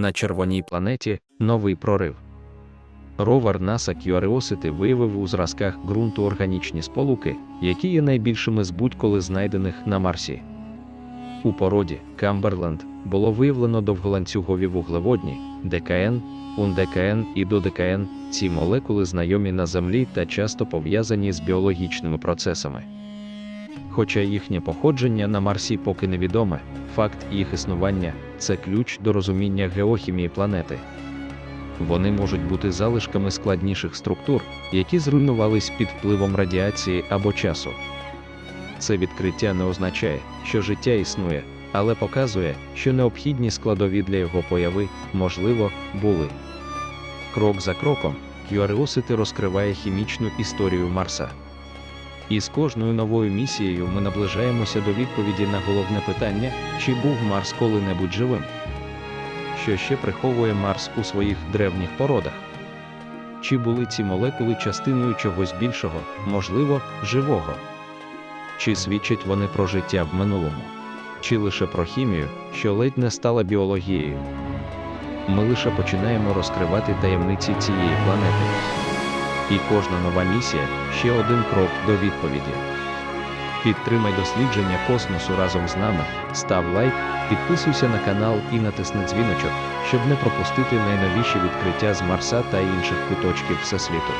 На червоній планеті новий прорив. Ровер NASA Curiosity виявив у зразках ґрунту органічні сполуки, які є найбільшими з будь-коли знайдених на Марсі. У породі Камберленд було виявлено довголанцюгові вуглеводні ДКН, УНДКН і ДОДКН. Ці молекули знайомі на Землі та часто пов'язані з біологічними процесами. Хоча їхнє походження на Марсі поки невідоме, факт їх існування це ключ до розуміння геохімії планети. Вони можуть бути залишками складніших структур, які зруйнувались під впливом радіації або часу. Це відкриття не означає, що життя існує, але показує, що необхідні складові для його появи, можливо, були. Крок за кроком, Curiosity розкриває хімічну історію Марса. І з кожною новою місією ми наближаємося до відповіді на головне питання, чи був Марс коли-небудь живим. Що ще приховує Марс у своїх древніх породах? Чи були ці молекули частиною чогось більшого, можливо, живого? Чи свідчать вони про життя в минулому? Чи лише про хімію, що ледь не стала біологією? Ми лише починаємо розкривати таємниці цієї планети. І кожна нова місія ще один крок до відповіді. Підтримай дослідження космосу разом з нами, став лайк, підписуйся на канал і натисни дзвіночок, щоб не пропустити найновіші відкриття з Марса та інших куточків Всесвіту.